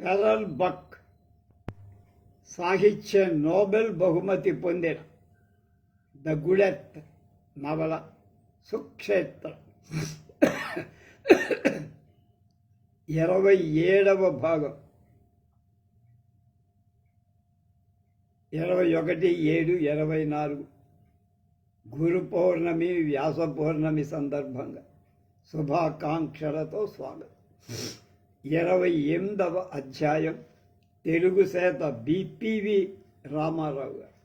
Pearl బక్ సాహిత్య Nobel బహుమతి పొందిన ద గుడెత్ నవల సుక్షేత్ర. ఇరవై ఏడవ భాగం. ఇరవై ఒకటి ఏడు ఇరవై నాలుగు గురు పౌర్ణమి వ్యాస పౌర్ణమి సందర్భంగా శుభాకాంక్షలతో స్వాగతం. ఇరవై ఎనిమిదవ అధ్యాయం తెలుగు సేత బిపివి రామారావు గారు.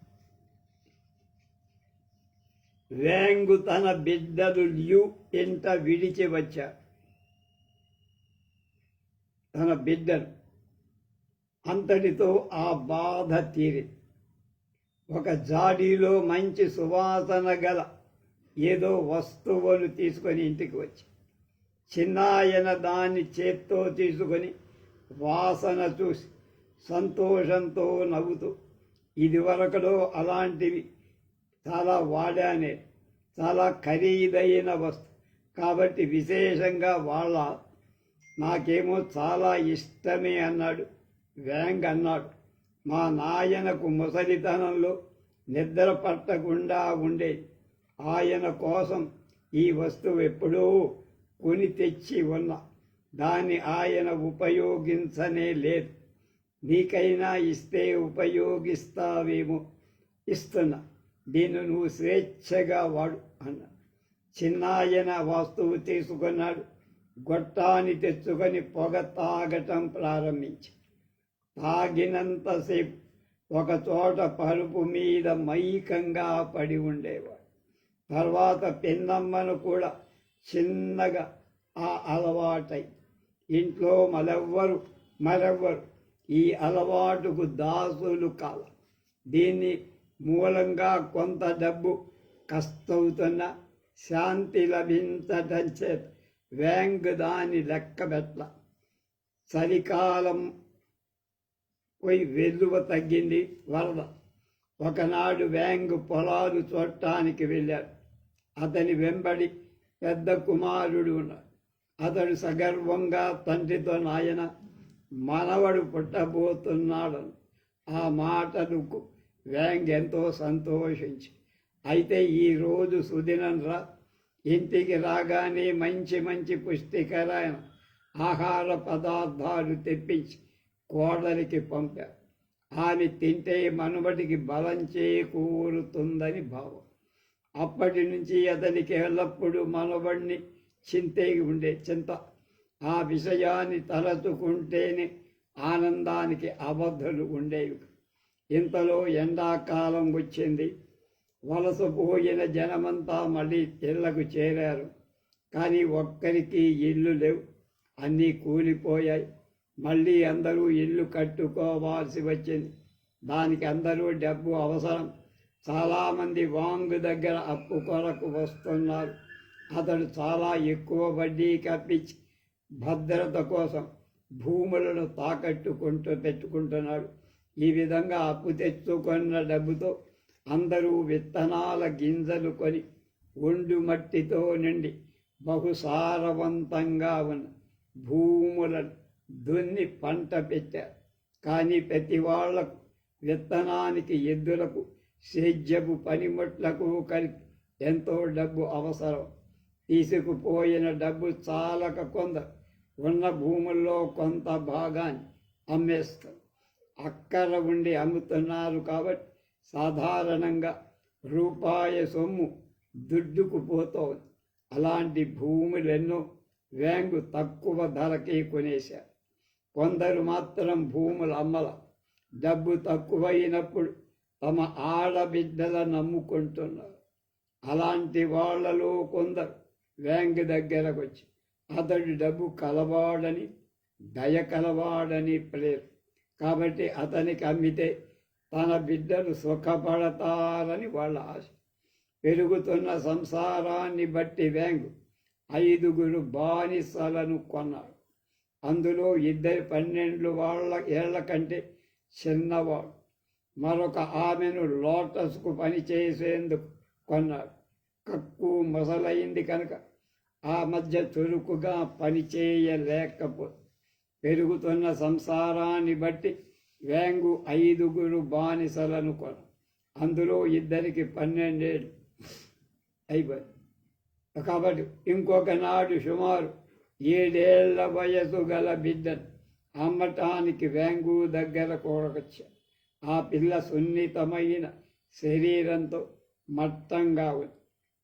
వేంగు తన బిడ్డలు ల్యూ ఇంట విడిచి వచ్చారు. తన బిడ్డలు అంతటితో ఆ బాధ తీరి. ఒక జాడీలో మంచి సువాసన గల ఏదో వస్తువును తీసుకొని ఇంటికి వచ్చి చిన్నాయన దాన్ని చేత్తో తీసుకొని వాసన చూసి సంతోషంతో నవ్వుతూ ఇదివరకలో అలాంటివి చాలా వాడానే చాలా ఖరీదైన వస్తు కాబట్టి విశేషంగా వాళ్ళ నాకేమో చాలా ఇష్టమే అన్నాడు వ్యాంగ్ అన్నాడు. మా నాయనకు ముసలితనంలో నిద్ర పట్టకుండా ఉండేది ఆయన కోసం ఈ వస్తువు ఎప్పుడూ కొని తెచ్చి ఉన్న. దాన్ని ఆయన ఉపయోగించనే లేదు. నీకైనా ఇస్తే ఉపయోగిస్తావేమో? ఇస్తున్నా. దీన్ని నువ్వు స్వేచ్ఛగా వాడు అన్నా. చిన్నాయన వస్తువు తీసుకున్నాడు. గొట్టాన్ని తెచ్చుకొని పొగ తాగటం ప్రారంభించి. తాగినంతసేపు ఒక చోట పరుపు మీద మైకంగా పడి ఉండేవాడు. తర్వాత పెన్నమ్మను కూడా చిన్నగా ఆ అలవాటై. ఇంట్లో మరెవ్వరు మరెవ్వరు? ఈ అలవాటుకు దాసులు కాల. దీన్ని మూలంగా కొంత డబ్బు కష్టవుతున్న శాంతి లభించటం చేత వ్యాంగ్ దాని లెక్కబెట్ల చలికాలం పోయి వెల్లువ తగ్గింది వరద. ఒకనాడు వ్యాంగ్ పొలాలు చూడటానికి వెళ్ళాడు. అతని వెంబడి పెద్ద కుమారుడు ఉన్నాడు. అతడు సగర్వంగా తండ్రితో నాయన మనవడు పుట్టబోతున్నాడు ఆ మాటలకు వ్యాంగ్ ఎంతో సంతోషించి అయితే ఈరోజు సుదినం రా ఇంటికి రాగానే మంచి మంచి పుష్టికరమైన ఆహార పదార్థాలు తెప్పించి కోడలికి పంపారు ఆమె తింటే మనుబడికి బలం చేకూరుతుందని భావం. అప్పటి నుంచి అతనికి ఎల్లప్పుడూ మనబడిని చింతే ఉండే చింత. ఆ విషయాన్ని తలచుకుంటేనే ఆనందానికి అబద్ధలు ఉండేవి. ఇంతలో ఎండాకాలం వచ్చింది. వలసపోయిన జనమంతా మళ్ళీ ఇళ్ళకు చేరారు. కానీ ఒక్కరికి ఇల్లు లేవు. అన్నీ కూలిపోయాయి. మళ్ళీ అందరూ ఇల్లు కట్టుకోవాల్సి వచ్చింది. దానికి అందరూ డబ్బు అవసరం. చాలామంది వాంగ్ దగ్గర అప్పు కొరకు వస్తున్నారు. అతడు చాలా ఎక్కువ వడ్డీ కప్పించి భద్రత కోసం భూములను తాకట్టుకుంటూ పెట్టుకుంటున్నాడు. ఈ విధంగా అప్పు తెచ్చుకున్న డబ్బుతో అందరూ విత్తనాల గింజలు కొని ఒండు మట్టితో నిండి బహుసారవంతంగా ఉన్న భూములను దున్ని పంట పెట్టారు. కానీ ప్రతి వాళ్ళకు విత్తనానికి ఎద్దులకు సేద్యపు పనిముట్లకు కలిపి ఎంతో డబ్బు అవసరం. తీసుకుపోయిన డబ్బు చాలక కొంద ఉన్న భూముల్లో కొంత భాగాన్ని అమ్మేస్తారు అక్కడ ఉండి అమ్ముతున్నారు కాబట్టి సాధారణంగా రూపాయి సొమ్ము దుడ్డుకు పోతోంది. అలాంటి భూములెన్నో వ్యాంగు తక్కువ ధరకే కొనేశారు. కొందరు మాత్రం భూములు అమ్మల డబ్బు తక్కువైనప్పుడు తమ ఆడబిడ్డల నమ్ముకుంటున్నారు. అలాంటి వాళ్ళలో కొందరు వ్యాంగ్ దగ్గరకు వచ్చి అతడు డబ్బు కలవాడని దయ కలవాడని ప్రేరు. కాబట్టి అతనికి అమ్మితే తన బిడ్డలు సుఖపడతారని వాళ్ళ ఆశ. పెరుగుతున్న సంసారాన్ని బట్టి వ్యాంగు ఐదుగురు బానిసలను కొన్నాడు అందులో ఇద్దరు పన్నెండు వాళ్ళ ఏళ్ళ కంటే చిన్నవాడు మరొక ఆమెను లోటస్కు పనిచేసేందుకు కొన్నాడు కక్కు మొసలైంది కనుక ఆ మధ్య చురుకుగా పనిచేయలేకపో పెరుగుతున్న సంసారాన్ని బట్టి వేంగు ఐదుగురు బానిసలను కొన. అందులో ఇద్దరికి పన్నెండేళ్ళు అయిపోయి కాబట్టి ఇంకొక నాడు సుమారు ఏడేళ్ళ వయసు గల బిడ్డను అమ్మటానికి వేంగు దగ్గర కూడకొచ్చా ఆ పిల్ల సున్నితమైన శరీరంతో మట్టంగా ఉంది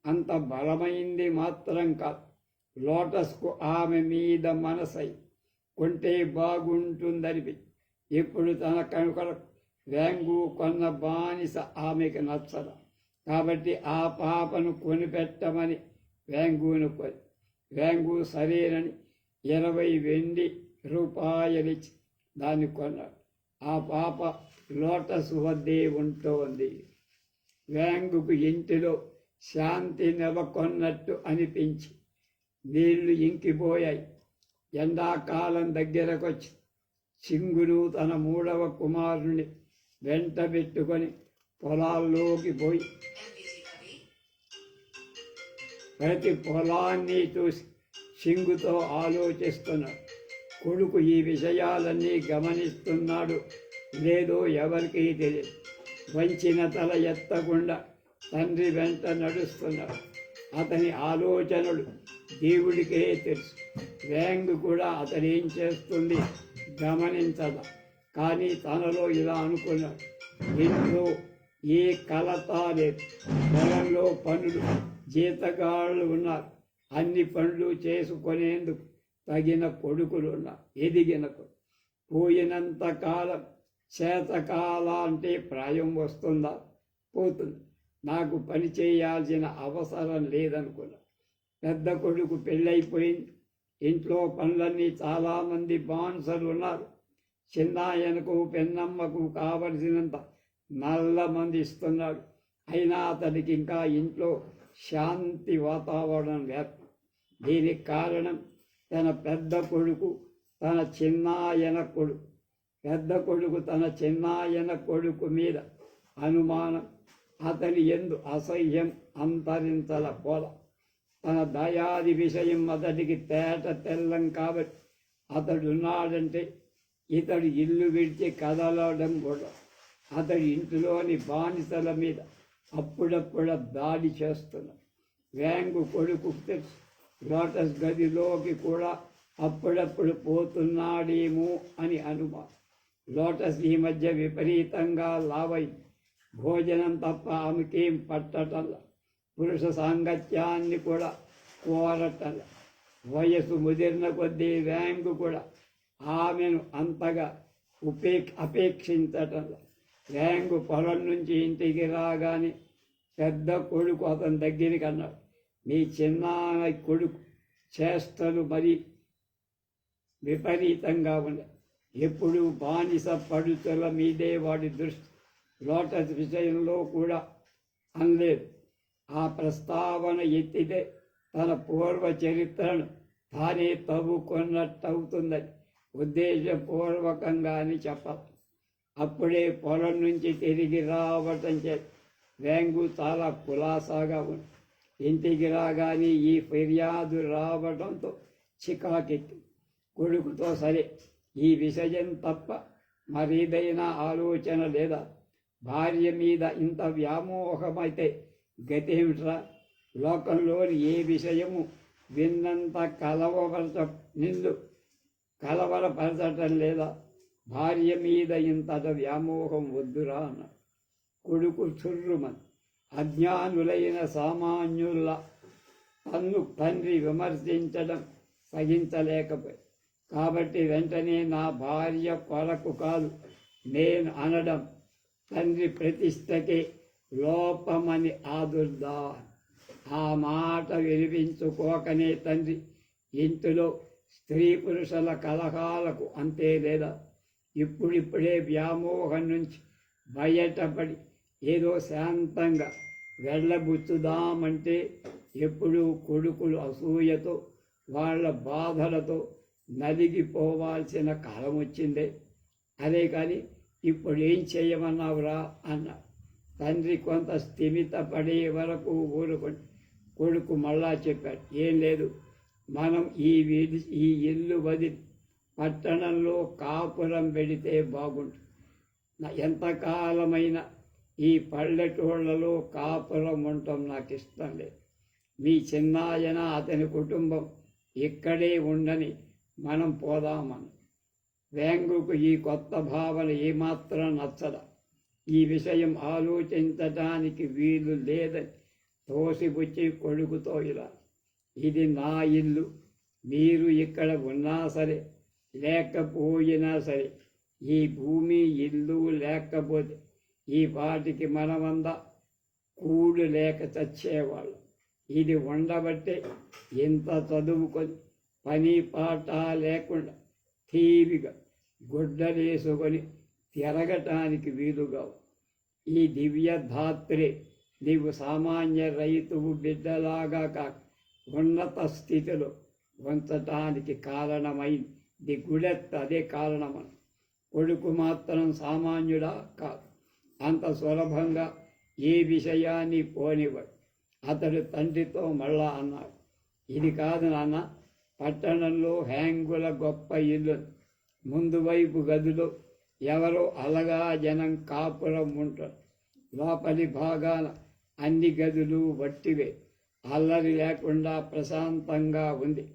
అంత బలమైంది మాత్రం కాదు. లోటస్కు ఆమె మీద మనసై కొంటే బాగుంటుందని ఇప్పుడు తన కనుక వేంగు కొన్న బానిస ఆమెకు నచ్చదు. కాబట్టి ఆ పాపను కొనిపెట్టమని వేంగును కొని వేంగు సరేనని ఇరవై వెండి రూపాయలిచ్చి దాన్ని కొన్నాడు. ఆ పాప లోటస్ వద్దే ఉంటోంది. వేంగుకు ఇంటిలో శాంతి నెలకొన్నట్టు అనిపించి నీళ్ళు ఇంకిపోయాయి. ఎండాకాలం దగ్గరకొచ్చి సింగులు తన మూడవ కుమారుని వెంట పెట్టుకొని పొలాల్లోకి పోయి ప్రతి పొలాన్ని చూసి సింగుతో ఆలోచిస్తున్నాడు. కొడుకు ఈ విషయాలన్నీ గమనిస్తున్నాడు. లేదో ఎవరికి తెలియదు వంచిన తల ఎత్తకుండా తండ్రి వెంట నడుస్తున్నాడు అతని ఆలోచనలు దేవుడికే తెలుసు. వ్యాంగ్ కూడా అతను ఏం చేస్తుంది గమనించద? కానీ తనలో ఇలా అనుకున్నాడు. ఇంట్లో ఏ కలత లేదు. పొలంలో పనులు జీతగాళ్ళు ఉన్నారు. అన్ని పనులు చేసుకునేందుకు తగిన కొడుకులు ఉన్నారు. ఎదిగిన పోయినంత కాలం చేతకాల అంటే ప్రాయం వస్తుందా? పోతుంది. నాకు పని చేయాల్సిన అవసరం లేదనుకున్నా. పెద్ద కొడుకు పెళ్ళైపోయింది. ఇంట్లో పనులన్నీ చాలామంది బాన్సలు ఉన్నారు చిన్నాయనకు పెన్నమ్మకు కావలసినంత నల్ల మంది ఇస్తున్నాడు అయినా అతనికి ఇంకా ఇంట్లో శాంతి వాతావరణం లేదు. దీనికి కారణం తన పెద్ద కొడుకు తన చిన్నాయన కొడుకు. పెద్ద కొడుకు తన చిన్నాయన కొడుకు మీద అనుమానం అతని ఎందు అసహ్యం అంతరించల పోల. తన దయాది విషయం అతడికి తేట తెల్లం కాబట్టి అతడున్నాడంటే ఇతడు ఇల్లు విడిచి కదలడం కూడా. అతడి ఇంటిలోని బానిసల మీద అప్పుడప్పుడు దాడి చేస్తున్నాడు వేంగు కొడుకు తెలుసు లోటస్ గదిలోకి కూడా అప్పుడప్పుడు పోతున్నాడేమో అని అనుమానం. లోటస్ ఈ మధ్య విపరీతంగా లావై భోజనం తప్ప ఆమెకేం పట్టటల్ల పురుష సాంగత్యాన్ని కూడా కోరటల్ల వయసు ముదిరిన కొద్దీ వ్యాంగు కూడా ఆమెను అంతగా ఉపే అపేక్షించటల్ల వ్యాంగు పొలం నుంచి ఇంటికి రాగానే పెద్ద కొడుకు అతని దగ్గరికి అన్నాడు. మీ చిన్న కొడుకు చేష్టలు మరి విపరీతంగా ఉన్నాయి ఎప్పుడు బానిస పడుతుల మీదే వాడి దృష్టి. లోటస్ విషయంలో కూడా అనలేదు. ఆ ప్రస్తావన ఎత్తితే తన పూర్వ చరిత్రను తానే తవ్వుకున్నట్టు ఉద్దేశపూర్వకంగా అని చెప్పాలి. అప్పుడే పొలం నుంచి తిరిగి రావటం చే వేంగు చాలా కులాసాగా ఉంది. ఇంటికి రాగానే ఈ ఫిర్యాదు రావడంతో చికాకెత్తి కొడుకుతో సరే ఈ విషయం తప్ప మరీదైనా ఆలోచన లేదా భార్య మీద ఇంత వ్యామోహమైతే గతేమిట్రా? లోకంలోని ఏ విషయము విన్నంత కలవపరచ నిన్ను కలవరపరచటం లేదా భార్య మీద ఇంతట వ్యామోహం వద్దురా అన్న కొడుకు చుర్రుమన్ అజ్ఞానులైన సామాన్యుల తన్ను తండ్రి విమర్శించడం సహించలేకపోయి కాబట్టి వెంటనే నా భార్య కొరకు కాదు నేను అనడం తండ్రి ప్రతిష్టకే లోపమని ఆదుర్దా ఆ మాట వినిపించుకోకనే తండ్రి ఇంటిలో స్త్రీ పురుషుల కలహాలకు అంతే లేదా? ఇప్పుడిప్పుడే వ్యామోహం నుంచి బయటపడి ఏదో శాంతంగా వెళ్ళబుచ్చుదామంటే ఎప్పుడూ కొడుకులు అసూయతో వాళ్ళ బాధలతో నలిగిపోవాల్సిన కాలం వచ్చిందే. అదే కానీ ఇప్పుడు ఏం చేయమన్నావురా అన్న తండ్రి కొంత స్థిమిత పడే వరకు ఊరుకొని కొడుకు మళ్ళా చెప్పాడు ఏం లేదు. మనం ఈ వీధి ఈ ఇల్లు వదిలి పట్టణంలో కాపురం పెడితే బాగుంటుంది ఎంతకాలమైన ఈ పల్లెటూళ్ళలో కాపురం ఉండటం నాకు ఇష్టం లేదు. మీ చిన్నాయన అతని కుటుంబం ఇక్కడే ఉండని మనం పోదామని. వేంగుకు ఈ కొత్త భావన ఏమాత్రం నచ్చద. ఈ విషయం ఆలోచించటానికి వీలు లేదని తోసిపుచ్చి కొడుకుతో ఇలా. ఇది నా ఇల్లు. మీరు ఇక్కడ ఉన్నా సరే లేకపోయినా సరే ఈ భూమి ఇల్లు లేకపోతే ఈ వాటికి మనమందా కూడు లేక చచ్చేవాళ్ళం. ఇది ఉండబట్టే ఇంత చదువుకొని పని పాట లేకుండా టీవీగా గుడ్డలేసుకొని తిరగటానికి వీలుగా ఈ దివ్య ధాత్రే నీవు సామాన్య రైతువు బిడ్డలాగా కాక ఉన్నత స్థితిలో ఉంచటానికి కారణమైంది ది గుడెత్త అదే కారణమని కొడుకు మాత్రం సామాన్యుడా కాదు. అంత సులభంగా ఏ విషయాన్ని పోనివ్వడు. అతడు తండ్రితో మళ్ళా అన్నాడు. ఇది కాదు నాన్న పట్టణంలో హ్యాంగుల గొప్ప ఇల్లు. ముందు వైపు గదిలో. ఎవరో అలగా జనం కాపురం ఉంటారు లోపలి భాగాన అన్ని గదులు వట్టివే. అల్లరి లేకుండా ప్రశాంతంగా ఉంది.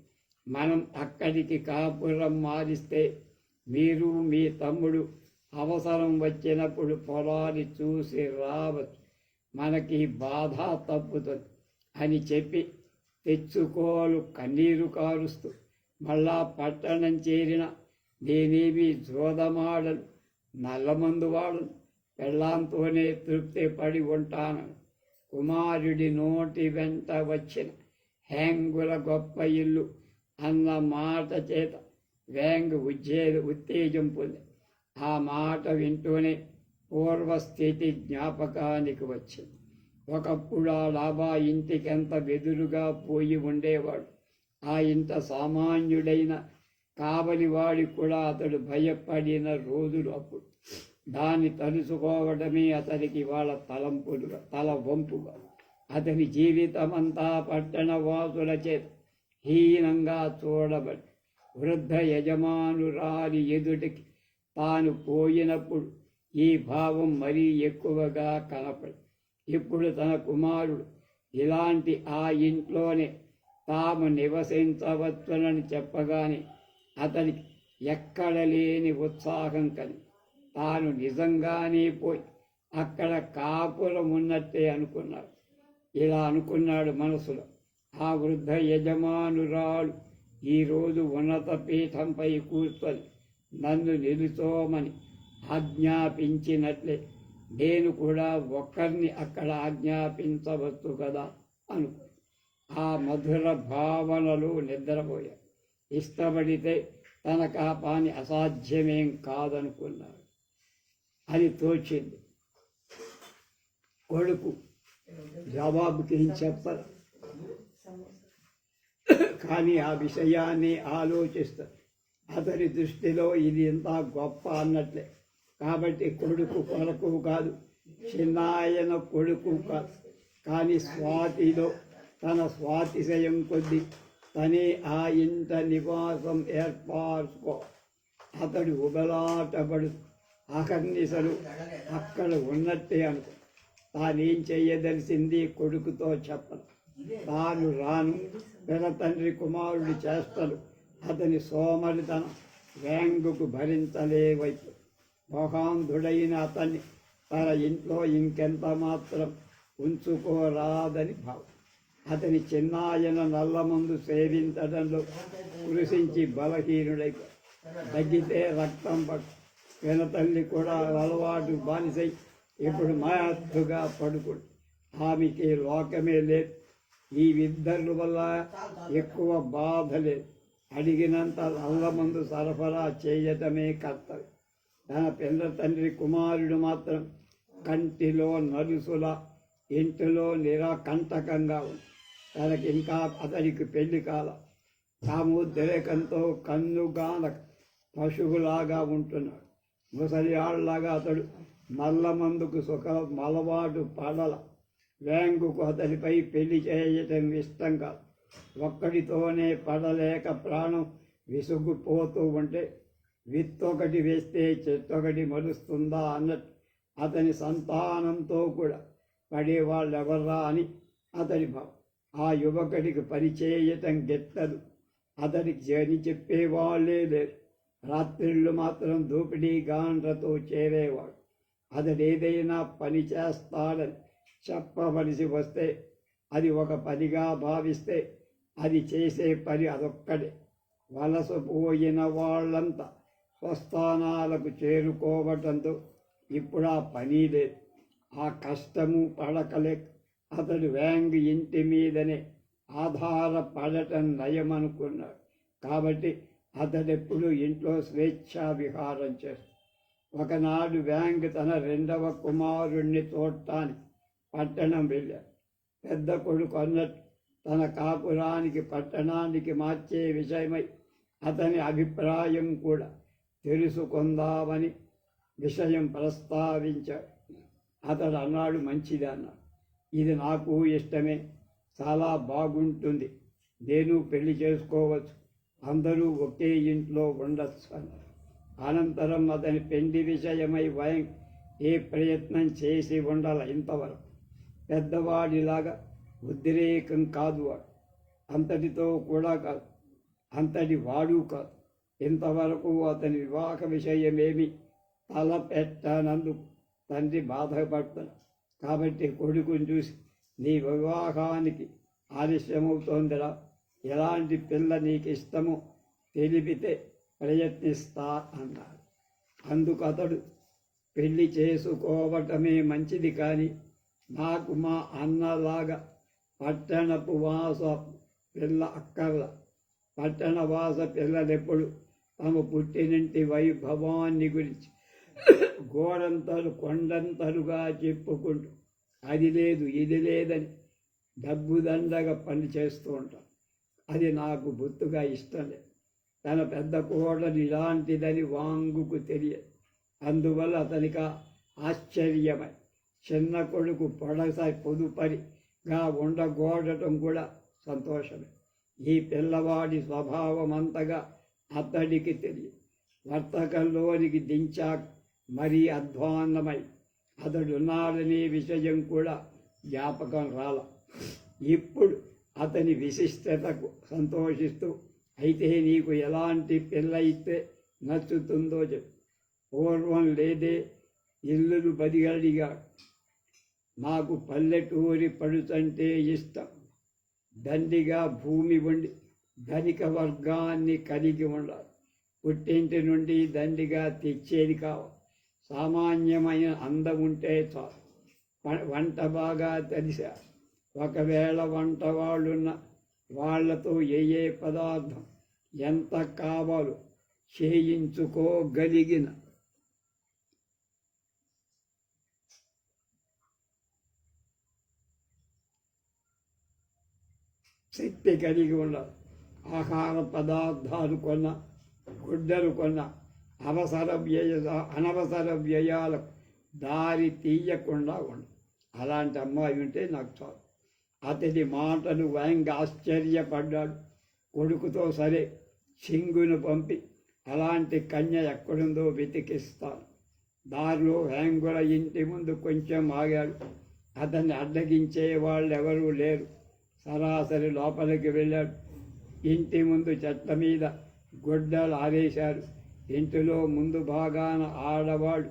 మనం అక్కడికి కాపురం మారిస్తే మీరు మీ తమ్ముడు అవసరం వచ్చినప్పుడు పొలాన్ని చూసి రావచ్చు. మనకి బాధ తప్పుతుంది అని చెప్పి తెచ్చుకోలు కన్నీరు కారుస్తూ మళ్ళా పట్టణం చేరిన నేనేమి జోదమాడను నల్లమందు వాడను పెళ్ళాంతోనే తృప్తి పడి ఉంటాను. కుమారుడి నోటి వెంట వచ్చిన హ్యాంగుల గొప్ప ఇల్లు అన్న మాట చేత వేంగ్ ఉజ్జేద ఉత్తేజం పొంది ఆ మాట వింటూనే పూర్వస్థితి జ్ఞాపకానికి వచ్చింది. ఒకప్పుడు ఆ లాభా ఇంటికెంత వెదురుగా పోయి ఉండేవాడు. ఆ ఇంత సామాన్యుడైన కావలివాడి కూడా అతడు భయపడిన రోజులు అప్పుడు. దాన్ని తలుసుకోవడమే అతనికి వాళ్ళ తలంపులుగా తల వంపుగా. అతని జీవితమంతా పట్టణ వాసుల చేత హీనంగా చూడబడి వృద్ధ యజమానురాలి ఎదుటికి తాను పోయినప్పుడు ఈ భావం మరీ ఎక్కువగా కనపడి ఇప్పుడు తన కుమారుడు ఇలాంటి ఆ ఇంట్లోనే తాము నివసించవచ్చునని చెప్పగానే అతనికి ఎక్కడ లేని ఉత్సాహం కని తాను నిజంగానే పోయి అక్కడ కాపురం ఉన్నట్టే అనుకున్నాడు. ఇలా అనుకున్నాడు మనసులో. ఆ వృద్ధ యజమానురాలు ఈరోజు ఉన్నత పీఠంపై కూర్చొని నన్ను నిలుచోమని ఆజ్ఞాపించినట్లే నేను కూడా ఒక్కరిని అక్కడ ఆజ్ఞాపించవచ్చు కదా అనుకో ఆ మధుర భావనలు నిద్రపోయాయి ఇష్టపడితే తనకు ఆ పని అసాధ్యమేం కాదనుకున్నాడు. అని తోచింది. కొడుకు జవాబుకి ఏం చెప్పరు. కానీ ఆ విషయాన్ని ఆలోచిస్తారు అతని దృష్టిలో ఇది ఎంత గొప్ప అన్నట్లే. కాబట్టి కొడుకు కొరకు కాదు చిన్నాయన కొడుకు కాదు. కానీ స్వాతిలో తన స్వాతిశయం కొద్ది తనే ఆ ఇంత నివాసం ఏర్పరచుకో అతడు ఉబలాటపడు అకర్నిసలు అక్కడ ఉన్నట్టే అనుకో. తానేం చేయదలిసింది కొడుకుతో చెప్పను. తాను రాను పెద తండ్రి కుమారుడి చేస్తాడు. అతని సోమరితనం వేంగుకు భరించలేవైపు. మోహాంధుడైన అతన్ని తన ఇంట్లో ఇంకెంత మాత్రం ఉంచుకోరాదని భావం. అతని చిన్నాయన నల్లమందు సేవించడంలో కృషించి బలహీనుడై తగ్గితే రక్తం పట్టు తల్లి కూడా అలవాటు బానిసై ఇప్పుడు మాయాత్తుగా పడుకుడు ఆమెకి లోకమే లేదు. ఈ ఇద్దరు వల్ల ఎక్కువ బాధ లేదు. అడిగినంత అల్లమందు సరఫరా చేయటమే కర్తవ్యం. తన పిల్ల తండ్రి కుమారుడు మాత్రం కంటిలో నలుసుల ఇంటిలో నిరాకంటకంగా ఉంది. తనకి ఇంకా అతనికి పెళ్ళి కాల. కామోద్రేకంతో కన్నుగాన పశువులాగా ఉంటున్నాడు. ముసలియాళ్ళలాగా అతడు మల్ల మందుకు సుఖ మలవాటు పడల. వేంగుకు అతనిపై పెళ్ళి చేయటం ఇష్టం కాదు. ఒక్కడితోనే పడలేక ప్రాణం విసుగుపోతూ ఉంటే విత్తొకటి వేస్తే చెట్టొకటి మరుస్తుందా అన్నట్టు అతని సంతానంతో కూడా పడేవాళ్ళు ఎవర్రా అని అతని భావం ఆ యువకుడికి పరిచేయటం గెత్తదు. అతడికి జని చెప్పేవాళ్ళే లేరు. రాత్రిళ్ళు మాత్రం దూపిడీ గాండ్రతో చేరేవాడు. అతడు ఏదైనా పని చేస్తాడని చెప్పవలసి వస్తే అది ఒక పనిగా భావిస్తే అది చేసే పని అదొక్కడే. వలసపోయిన వాళ్ళంతా స్వస్థానాలకు చేరుకోవటంతో ఇప్పుడు ఆ పని లేదు ఆ కష్టము పడకలే. అతడు వ్యాంగ్ ఇంటి మీదనే ఆధారపడటం నయమనుకున్నాడు. కాబట్టి అతడెప్పుడు ఇంట్లో స్వేచ్ఛా విహారం చేస్తాడు ఒకనాడు వ్యాంగ్ తన రెండవ కుమారుణ్ణి చూడటానికి పట్టణం వెళ్ళాడు. పెద్ద కొడుకు అన్నట్టు తన కాపురానికి పట్టణానికి మార్చే విషయమై అతని అభిప్రాయం కూడా తెలుసుకుందామని విషయం ప్రస్తావించాడు అతడు అన్నాడు మంచిది అన్నాడు ఇది నాకు ఇష్టమే. చాలా బాగుంటుంది. నేను పెళ్ళి చేసుకోవచ్చు. అందరూ ఒకే ఇంట్లో ఉండొచ్చు అన్నారు అనంతరం అతని పెళ్ళి విషయమై భయం ఏ ప్రయత్నం చేసి ఉండాలి ఇంతవరకు. పెద్దవాడిలాగా ఉద్రేకం కాదు వాడు. అంతటితో కూడా కాదు. అంతటి వాడు కాదు. ఇంతవరకు అతని వివాహ విషయమేమి తలపెట్టనందుకు తండ్రి బాధపడతాడు కాబట్టి కొడుకుని చూసి నీ వివాహానికి ఆలస్యమవుతోందిరా. ఎలాంటి పిల్ల నీకు ఇష్టమో తెలిపితే ప్రయత్నిస్తా అన్నాడు. అందుకు అతడు పెళ్ళి చేసుకోవటమే మంచిది కానీ నాకు మా అన్నలాగా పట్టణపు వాస పిల్ల అక్కర్ల. పట్టణ వాస పిల్లలెప్పుడు తమ పుట్టినంటి వైభవాన్ని గురించి గోడంతలు కొండంతలుగా చెప్పుకుంటూ అది లేదు ఇది లేదని డబ్బు దండగా పని చేస్తూ ఉంటాను అది నాకు బొత్తుగా ఇష్టం లేదు. తన పెద్ద కోడలు ఇలాంటిదని వాంగుకు తెలియదు. అందువల్ల అతనికి ఆశ్చర్యమై చిన్న కొడుకు పొడస పొదుపరిగా ఉండగోడటం కూడా సంతోషమే. ఈ పిల్లవాడి స్వభావం అంతగా అతడికి తెలియ వర్తకంలోనికి దించా మరీ అధ్వాన్నమై అతడున్నాడనే విషయం కూడా జ్ఞాపకం రాల. ఇప్పుడు అతని విశిష్టతకు సంతోషిస్తూ అయితే నీకు ఎలాంటి పెళ్ళైతే నచ్చుతుందో చెప్పు. పూర్వం లేదే ఇల్లును బదిగడిగా నాకు పల్లెటూరి పడుతంటే ఇష్టం. దండిగా భూమి ఉండి ధనిక వర్గాన్ని కలిగి ఉండాలి. పుట్టింటి నుండి దండిగా తెచ్చేది కావాలి సామాన్యమైన అందం ఉంటే చాలు. వంట బాగా తెలిసా ఒకవేళ వంట వాళ్ళున్న వాళ్ళతో ఏ ఏ పదార్థం ఎంత కావాలో చేయించుకోగలిగిన. శక్తి కలిగి ఉండాలి. ఆహార పదార్థాలు కొన్న గుడ్డలు కొన్న అవసర వ్యయ అనవసర వ్యయాలకు దారి తీయకుండా ఉండు. అలాంటి అమ్మాయి ఉంటే నాకు చాలు. అతడి మాటలు భయంగా ఆశ్చర్యపడ్డాడు. కొడుకుతో సరే సింగును పంపి అలాంటి కన్య ఎక్కడుందో వెతికిస్తాను. దారిలో వేంగుల ఇంటి ముందు కొంచెం ఆగాడు. అతన్ని అడ్డగించే వాళ్ళు ఎవరూ లేరు. సరాసరి లోపలికి వెళ్ళాడు. ఇంటి ముందు చెట్ల మీద గుడ్డలు ఆరేశారు. ఇంటిలో ముందు భాగాన ఆడవాడు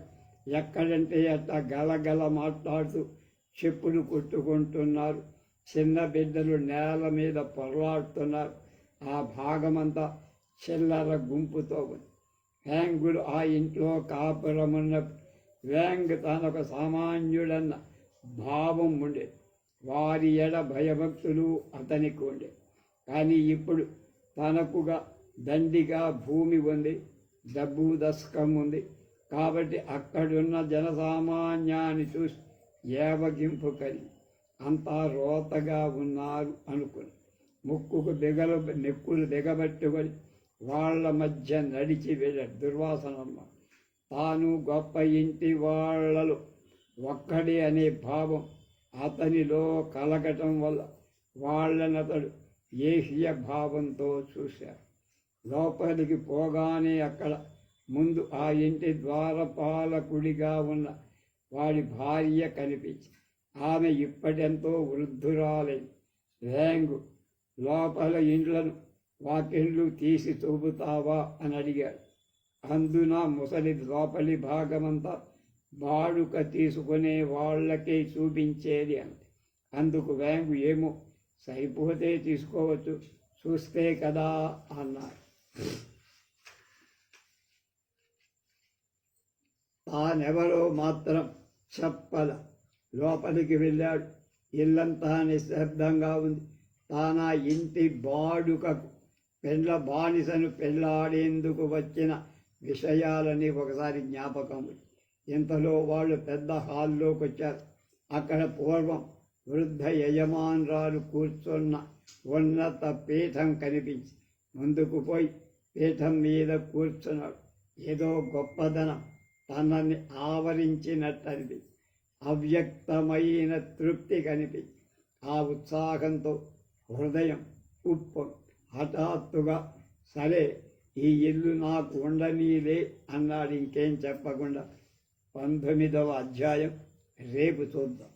ఎక్కడంటే అట్లా గలగల మాట్లాడుతూ చెప్పులు కొట్టుకుంటున్నారు. చిన్న బిడ్డలు నేల మీద పొరలాడుతున్నారు. ఆ భాగమంతా చిల్లర గుంపుతో ఉంది. వ్యాంగుడు ఆ ఇంట్లో కాపురమున్న వ్యాంగ్ తనొక సామాన్యుడన్న భావం ఉండే. వారి ఎడ భయభక్తులు అతనికి ఉండే. కానీ ఇప్పుడు తనకుగా దండిగా భూమి ఉంది డబ్బు దశకం ఉంది. కాబట్టి అక్కడున్న జనసామాన్యాన్ని చూసి ఏవగింపు కలిగి అంతా రోతగా ఉన్నారు అనుకుని ముక్కుకు దిగలు నెక్కులు దిగబట్టుకొని వాళ్ళ మధ్య నడిచి వెళ్ళాడు దుర్వాసనమ్మ. తాను గొప్ప ఇంటి వాళ్ళలో ఒక్కడే అనే భావం అతనిలో కలగటం వల్ల వాళ్ళనతడు ఏహ్య భావంతో చూశారు లోపలికి పోగానే అక్కడ ముందు ఆ ఇంటి ద్వారపాలకుడిగా ఉన్న వాడి భార్య కనిపించి ఆమె ఇప్పటెంతో వృద్ధురాలైంది వేంగు లోపల ఇండ్లను వాకిళ్ళు తీసి చూపుతావా అని అడిగాడు. అందున ముసలి లోపలి భాగమంతా బాడుక తీసుకునే వాళ్ళకే చూపించేది అంది. అందుకు వేంగు ఏమో సరిపోతే తీసుకోవచ్చు. చూస్తే కదా అన్నారు. తానెవరో మాత్రం చెప్పల. లోపలికి వెళ్ళాడు. ఇల్లంతా నిశ్శబ్దంగా ఉంది. తానా ఇంటి బాడుకకు పెండ్ల బానిసను పెళ్ళాడేందుకు వచ్చిన విషయాలని ఒకసారి జ్ఞాపకం ఇంతలో వాళ్ళు పెద్ద హాల్లోకి వచ్చారు అక్కడ పూర్వం వృద్ధ యజమానురాలు కూర్చున్న ఉన్నత పీఠం కనిపించి ముందుకు పోయి పీఠం మీద కూర్చున్నాడు. ఏదో గొప్పదనం తనని ఆవరించినట్టు అనిపించి అవ్యక్తమైన తృప్తి కనిపించి ఆ ఉత్సాహంతో హృదయం ఉప్పు హఠాత్తుగా సరే ఈ ఇల్లు నాకు ఉండనీలే అన్నాడు. ఇంకేం చెప్పకుండా పంతొమ్మిదవ అధ్యాయం రేపు చూద్దాం.